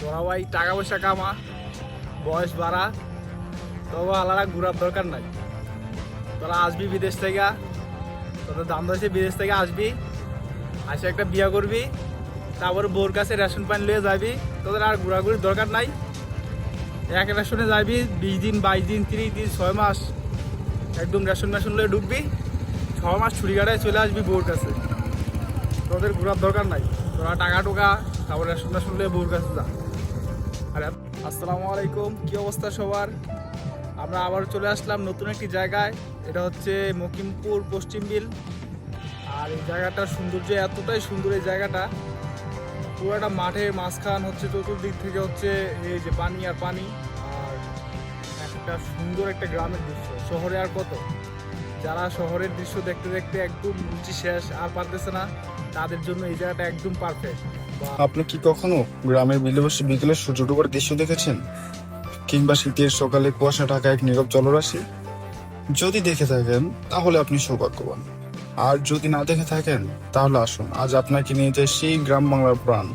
তোরা ভাই টাকা পয়সা কামা, বয়স বাড়া, তবে আলাদা ঘুরার দরকার নাই। তোরা আসবি বিদেশ থেকে, তোদের দাম দশে বিদেশ থেকে আসবি, আসে একটা বিয়া করবি, তারপরে বোর কাছে রেশন পানি লিয়ে যাবি, তোদের আর ঘোরাঘুরির দরকার নাই। এক রেশনে যাবি, বিশ দিন, বাইশ দিন, তিরিশ দিন, ছয় মাস একদম রেশন মেশন লিয়ে ঢুকবি, ছ মাস ছুরি কাটায় চলে আসবি বোর কাছে। তোদের ঘোরার দরকার নাই, তোরা টাকা টোকা, তারপর রেশন মেশন লিয়ে বোর কাছে যা। আসসালামু আলাইকুম, কি অবস্থা সবার? আমরা আবার চলে আসলাম নতুন একটি জায়গায়। এটা হচ্ছে মকিমপুর পশ্চিম বিল। আর এই জায়গাটার সৌন্দর্য এতটাই সুন্দর এই জায়গাটা। পুরোটা মাঠের মাঝখান হচ্ছে চতুর্দিক থেকে হচ্ছে এই যে পানি আর পানি। আর একটা সুন্দর একটা গ্রামের দৃশ্য। শহরে আর কত? যারা শহরের দৃশ্য দেখতে দেখতে একদম রুচি শেষ আর পারতেছে না, তাদের জন্য এই জায়গাটা একদম পারফেক্ট আপনি কি কখনো গ্রামের বিলে বসে বিকেলে সূর্য ডোবার দৃশ্য দেখেছেন? কিংবা শীতের সকালে কুয়াশা ঢাকা এক নীরব জলরাশি? যদি দেখে থাকেন, তাহলে আপনি সৌভাগ্যবান। আর যদি না দেখে থাকেন, তাহলে আসুন, আজ আপনাকে নিয়ে যায় সেই গ্রাম বাংলার প্রাণ,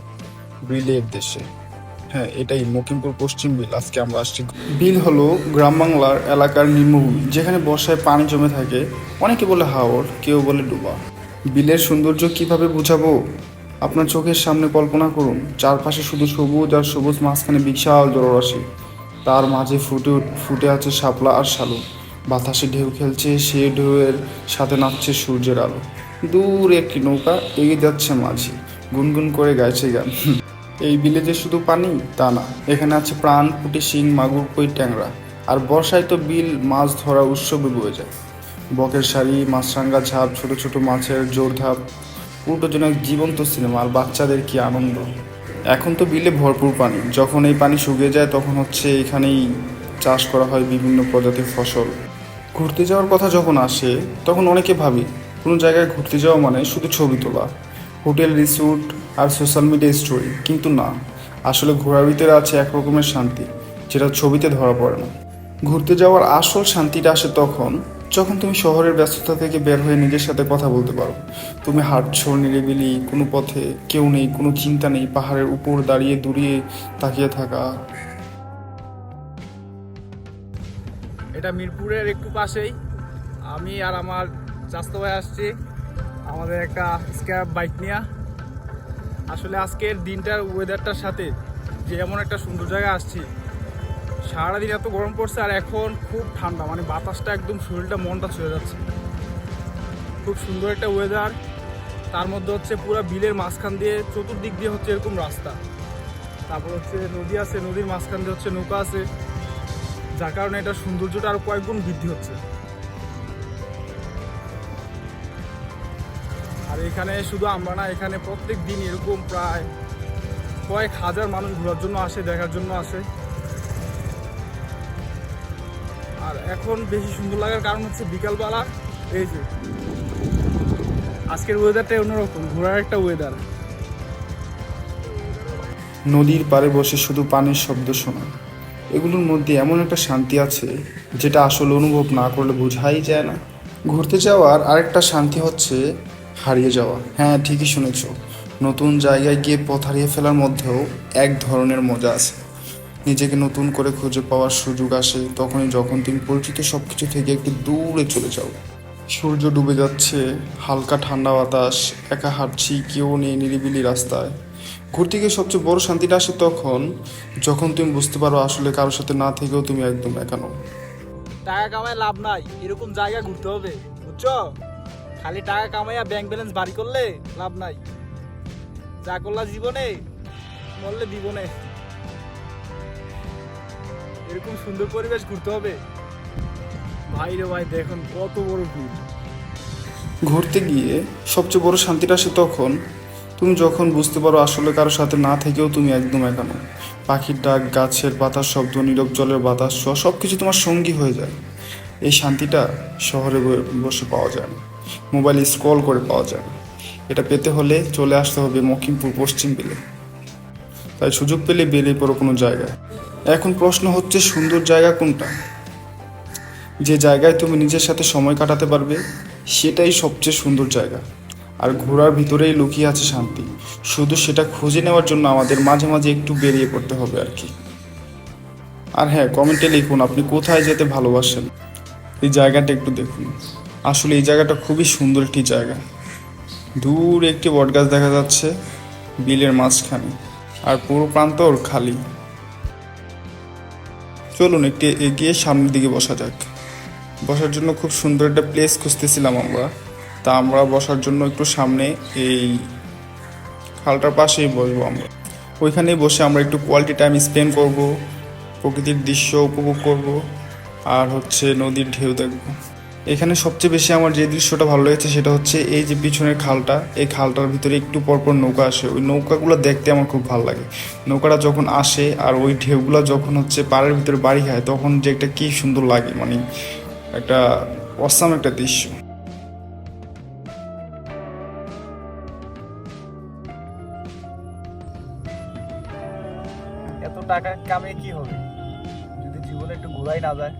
বিলের দেশে। হ্যাঁ এটাই মকিমপুর পশ্চিম বিল, আজকে আমরা আসছি। বিল হলো গ্রাম বাংলার এলাকার নিম্নভূমি, যেখানে বর্ষায় পানি জমে থাকে। অনেকে বলে হাওর, কেউ বলে ডুবা। বিলের সৌন্দর্য কীভাবে বুঝাবো? আপনার চোখের সামনে কল্পনা করুন, চারপাশে শুধু সবুজ আর সবুজ মাঝখানে বিশাল জলরাশি। তার মাঝে ফুটে ফুটে আছে শাপলা আর শালু। বাতাসে ঢেউ খেলছে, সে ঢেউয়ের সাথে নাচছে সূর্যের আলো। দূর একটি নৌকা, এগিয়ে যাচ্ছে মাঝি। গুনগুন করে গাইছে গান। এই বিলে যে শুধু পানি, তা না, এখানে আছে প্রাণ, পুটি শিং, মাগুর, কই ট্যাংরা। আর বর্ষায় তো বিল, মাছ ধরা উৎসবে বয়ে যায়। বকের শাড়ি মাছরাঙ্গা ঝাপ, ছোট ছোট মাছের জোর ধাপ পুরোটা যেন এক জীবন্ত সিনেমা আর বাচ্চাদের কি আনন্দ? এখন তো বিলে ভরপুর পানি। যখন এই পানি শুকিয়ে যায়, তখন হচ্ছে এখানেই চাষ করা হয় বিভিন্ন প্রজাতির ফসল। ঘুরতে যাওয়ার কথা যখন আসে, তখন অনেকে ভাবি, কোনো জায়গায় ঘুরতে যাওয়া মানে শুধু ছবি তোলা। হোটেল, রিসোর্ট আর সোশ্যাল মিডিয়া স্টোরি। কিন্তু না, আসলে ঘোরার ভিতরে আছে এক রকমের শান্তি, যেটা ছবিতে ধরা পড়ে না। ঘুরতে যাওয়ার আসল শান্তিটা আসে তখন যখন তুমি শহরের ব্যস্ততা থেকে বের হয়ে নিজের সাথে কথা বলতে পারো, তুমি হাঁটছো নিরিবিলি, কোনো পথে কেউ নেই, কোনো চিন্তা নেই, পাহাড়ের উপর দাঁড়িয়ে দূরিয়ে তাকিয়ে থাকা। এটা মিরপুরের একটু পাশেই। আমি আর আমার চাস্তো ভাই আসছি, আমাদের একটা স্ক্যাব বাইক নিয়ে। আসলে আজকের দিনটার ওয়েদারটার সাথে যে এমন একটা সুন্দর জায়গায় আসছি সারাদিন এত গরম পড়ছে আর এখন খুব ঠান্ডা মানে বাতাসটা একদম শরীরটা মনটা ছুঁয়ে যাচ্ছে। খুব সুন্দর একটা ওয়েদার তার মধ্যে হচ্ছে পুরো বিলের মাঝখান দিয়ে চতুর্দিক দিয়ে হচ্ছে এরকম রাস্তা। তারপর হচ্ছে নদী আছে, নদীর মাঝখান দিয়ে হচ্ছে নৌকা আছে, যার কারণে এটা সৌন্দর্যটা আরও কয়েক গুণ বৃদ্ধি হচ্ছে। আর এখানে শুধু আমরা না, এখানে প্রত্যেক দিন এরকম প্রায় কয়েক হাজার মানুষ ঘোরার জন্য আসে, দেখার জন্য আসে। আর এখন বেশি সুন্দর লাগার কারণ হচ্ছে বিকালবেলা, এই যে, আজকের ওয়েদারটাই অন্যরকম, ঘোরার একটা ওয়েদার নদীর পাড়ে বসে শুধু পানির শব্দ শোনা। এগুলোর মধ্যে এমন একটা শান্তি আছে, যেটা আসলে অনুভব না করলে বোঝাই যায় না। ঘুরতে যাওয়ার আরেকটা শান্তি হচ্ছে হারিয়ে যাওয়া। হ্যাঁ ঠিকই শুনেছ। নতুন জায়গায় গিয়ে পথ হারিয়ে ফেলার মধ্যেও এক ধরনের মজা আছে। নিজেকে নতুন করে খুঁজে পাওয়ার সুযোগ আসে, তখনই যখন তুমি পরিচিত সব কিছু থেকে একটু দূরে চলে যাও। সূর্য ডুবে যাচ্ছে, হালকা ঠান্ডা বাতাস, একা হাঁটছি, কেউ নেই নিরিবিলি রাস্তায়। ঘুরতে গিয়ে সবচেয়ে বড় শান্তিটা আসে তখন, যখন তুমি বুঝতে পারো আসলে কারোর সাথে না থেকেও তুমি একদম একা একানো টাকা কামায় লাভ নাই, এরকম জায়গা ঘুরতে হবে, বুঝছ? খালি টাকা কামাইয়া ব্যাংক ব্যালেন্স বাড়ি করলে লাভ নাই। যা করলা জীবনে, মরলে জীবনে। এরকম সুন্দর পরিবেশ ঘুরতে হবে? ভাই রে ভাই, দেখুন কত বড় ভিড় ঘুরতে গিয়ে সবচেয়ে বড় শান্তিটা আসে তখন তুমি যখন বুঝতে পারো আসলে কারোর সাথে না থেকেও তুমি একদম একানো। পাখির ডাক, গাছের পাতার শব্দ, নীরব জলের বাতাস সব কিছু তোমার সঙ্গী হয়ে যায়। এই শান্তিটা শহরে বসে পাওয়া যায় না। মোবাইল স্ক্রল করে পাওয়া যায় না। এটা পেতে হলে চলে আসতে হবে মকিমপুর পশ্চিম বিলে। তাই সুযোগ পেলে বেরিয়ে পড়ো কোনো জায়গায়। এখন প্রশ্ন হচ্ছে, সুন্দর জায়গা কোনটা? যে জায়গায় তুমি নিজের সাথে সময় কাটাতে পারবে, সেটাই সবচেয়ে সুন্দর জায়গা। আর ঘোরার ভিতরেই লুকিয়ে আছে শান্তি। শুধু সেটা খুঁজে নেওয়ার জন্য আমাদের মাঝে মাঝে একটু বেরিয়ে পড়তে হবে আর কি। আর হ্যাঁ কমেন্টে লিখুন, আপনি কোথায় যেতে ভালোবাসেন? এই জায়গাটা একটু দেখুন। আসলে এই জায়গাটা খুবই সুন্দর একটি জায়গা। দূর একটি বটগাছ দেখা যাচ্ছে, বিলের মাঝখানে। আর পুরো প্রান্তর খালি। চলুন একটু এগিয়ে সামনের দিকে বসা যাক। বসার জন্য খুব সুন্দর একটা প্লেস খুঁজতেছিলাম আমরা। তা আমরা বসার জন্য একটু সামনে এই খালটার পাশেই বসবো আমরা। ওইখানেই বসে আমরা একটু কোয়ালিটি টাইম স্পেন্ড করব, প্রকৃতির দৃশ্য উপভোগ করব, আর হচ্ছে নদীর ঢেউ দেখব। এখানে সবচেয়ে বেশি আমার যে দৃশ্যটা ভালো লেগেছে সেটা হচ্ছে এই যে পিছনের খালটা, এই খালটার ভিতরে একটু পরপর নৌকা আসে। ওই নৌকাগুলো দেখতে আমার খুব ভালো লাগে। নৌকাটা যখন আসে আর ওই ঢেউগুলো যখন হচ্ছে পাড়ের ভিতরে বাড়ি খায় তখন যে একটা কি সুন্দর লাগে মানে একটা অসাম একটা দৃশ্য। টাকা কামিয়ে কি হবে? যদি জীবনে একটু ঘোরাই না যায়।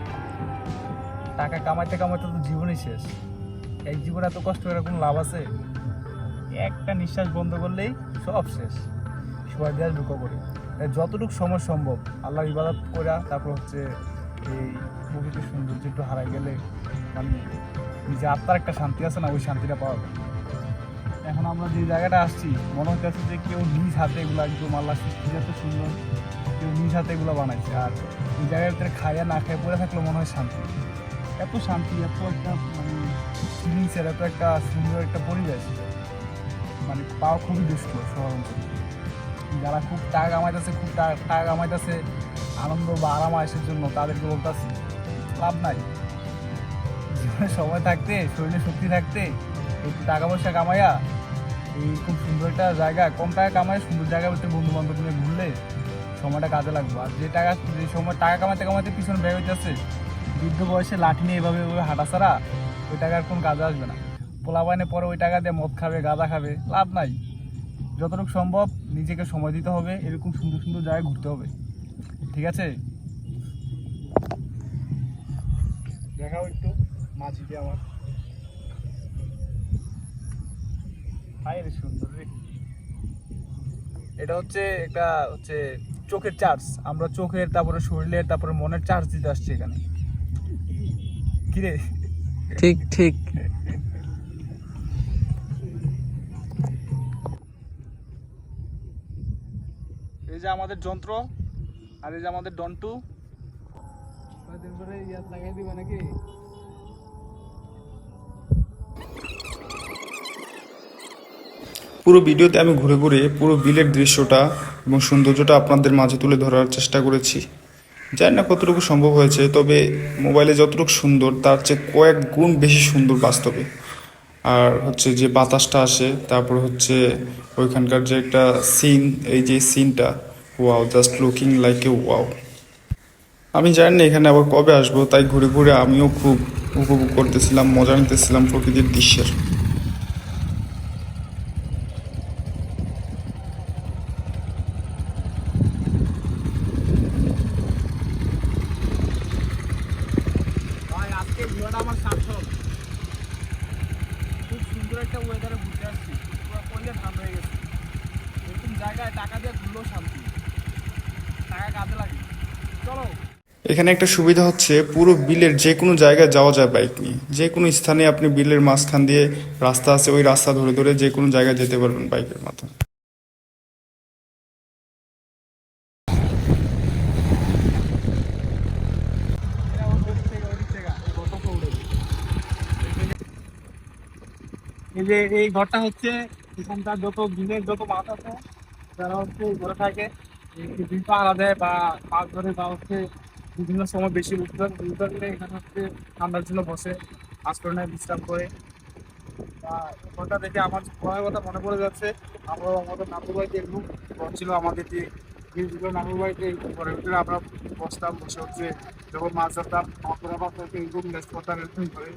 টাকা কামাইতে কামাইতে তো জীবনই শেষ। এক জীবনে এত কষ্ট করে কোনো লাভ আছে? একটা নিঃশ্বাস বন্ধ করলেই সব শেষ। সবাই দিয়ে ঢুকো করে তাই যতটুকু সময় সম্ভব আল্লাহ ইবাদত করা, তারপর হচ্ছে এই প্রকৃতির সৌন্দর্য একটু হারাই গেলে মানে নিজে আত্মার একটা শান্তি আছে না, ওই শান্তিটা পাওয়া যায়। এখন আমরা যে জায়গাটা আসছি, মনে হচ্ছে যে কেউ নিজ হাতে এগুলো একদম আল্লাহ সৃষ্টি এত সুন্দর, কেউ নিজ হাতে এগুলো বানাইছে। আর এই জায়গার খাইয়া না খেয়ে পড়ে থাকলে মনে হয় শান্তি। এত শান্তি, এত একটা মানে ফিলিংসের এত একটা সুন্দর একটা পরিবেশ। মানে পাওয়া খুবই দুষ্ট শহর অঞ্চলে। যারা খুব টাকা কামাইতেছে, খুব টাকা কামাইতেছে, আনন্দ বা আরাম আয়েসের জন্য তাদেরকে বলতেছি, লাভ নাই। জীবনে সময় থাকতে, শরীরে শক্তি থাকতে, একটু টাকা পয়সা কামাইয়া, এই খুব সুন্দর একটা জায়গা, কম টাকা কামায় সুন্দর জায়গার ভিতরে বন্ধু বান্ধব নিয়ে ঘুরলে, সময়টা কাজে লাগবে। আর যে টাকা, যে সময় টাকা কামাতে কামাতে পিছনে ব্যয় হইতেছে বৃদ্ধ বয়সে লাঠি নিয়ে এভাবে এভাবে হাঁটা ছাড়া ওই টাকার কোনো কাজে আসবে না। পোলা বাইনে পরে ওই টাকা দিয়ে মদ খাবে, গাঁদা খাবে, লাভ নাই। যতটুকু সম্ভব নিজেকে সময় দিতে হবে, এরকম সুন্দর সুন্দর জায়গায় ঘুরতে হবে। ঠিক আছে? দেখাও একটু মাঝিকে আমার। হায় রে সুন্দর। এটা হচ্ছে একটা হচ্ছে চোখের চার্জ আমরা চোখের, তারপরে শরীরের, তারপরে মনের চার্জ দিতে আসছি এখানে। কি রে ঠিক ঠিক। এই যে আমাদের যন্ত্র আর এই যে আমাদের ডন্টু। কয়েকদিন পরে ইয়াদ লাগাই দিবে নাকি? পুরো ভিডিওতে আমি ঘুরে ঘুরে পুরো বিলের দৃশ্যটা এবং সৌন্দর্যটা আপনাদের মাঝে তুলে ধরার চেষ্টা করেছি। জানি না কতটুকু সম্ভব হয়েছে, তবে মোবাইলে যতটুকু সুন্দর, তার চেয়ে কয়েক গুণ বেশি সুন্দর বাস্তবে। আর হচ্ছে যে বাতাসটা আসে, তারপর হচ্ছে ওইখানকার যে একটা সিন এই যে সিনটা wow just looking like a wow আমি জানি না এখানে আবার কবে আসব, তাই ঘুরে ঘুরে আমিও খুব উপভোগ করতেছিলাম, মজা নিতেছিলাম প্রকৃতির দৃশ্যের ভাই আজকে ঘোরাটা আমার সার্থক। খুব সুন্দর একটা ওয়েদারে ঘুরতে আসছি। ঠান্ডা হয়ে গেছে। জায়গায় টাকা দিয়ে শান্তি। টাকা কাজে লাগে। চলো। এখানে একটা সুবিধা হচ্ছে, পুরো বিলের যে কোনো জায়গায় যাওয়া যায় বাইক নিয়ে। যে কোনো স্থানে আপনি বিলের মাঝখান দিয়ে রাস্তা আছে, ওই রাস্তা ধরে ধরে যে কোনো জায়গায় যেতে পারবেন বাইকের মাধ্যমে। এই যে এই ঘরটা হচ্ছে এখানকার যত বিলের যত মাছ আছে যারা হচ্ছে ঘরে থাকে। ডিম পাহারা দেয় বা মাছ ধরে বা হচ্ছে বিভিন্ন সময় বেশি উত্তর উত্তর করে এখানে হচ্ছে ঠান্ডার জন্য বসে আশ্রয় বিশ্রাম করে। ঘরটা দেখে আমার পড়ার কথা মনে পড়ে যাচ্ছে। আমরা আমাদের নানুর বাড়িতে এরকম ঘর ছিল আমাদের যে যেগুলো নানুর বাড়িতে ঘরের ভিতরে আমরা বসতাম, বসে হচ্ছে যখন মাছ ধরতাম, মাছ ধরতে এরকম রেস্ট করতাম এরকম করে।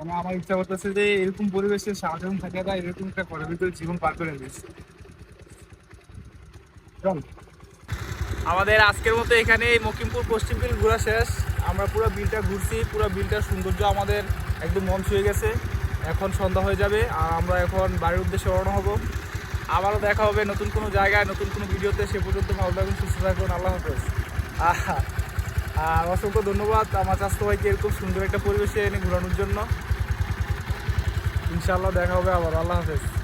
মানে আমার ইচ্ছা করতেছে যে এরকম পরিবেশে সারাজীবন থাকে যায়, এরকম একটা ঘরের ভিতরে জীবন পার করে চল। আমাদের আজকের মতো এখানে মকিমপুর পশ্চিম বিল ঘোরা শেষ। আমরা পুরো বিলটা ঘুরছি, পুরো বিলটার সৌন্দর্য আমাদের একদম মন ছুঁয়ে গেছে। এখন সন্ধ্যা হয়ে যাবে আর আমরা এখন বাড়ির উদ্দেশ্যে রওনা হব। আবারও দেখা হবে নতুন কোনো জায়গায়, নতুন কোনো ভিডিওতে। সে পর্যন্ত ভালো থাকুন, সুস্থ থাকুন, আল্লাহ হাফেজ। আর অসংখ্য ধন্যবাদ আমার স্বাস্থ্য ভাইকে এরকম সুন্দর একটা পরিবেশে এনে ঘোরানোর জন্য। ইনশাআল্লাহ দেখা হবে আবার। আল্লাহ হাফেজ।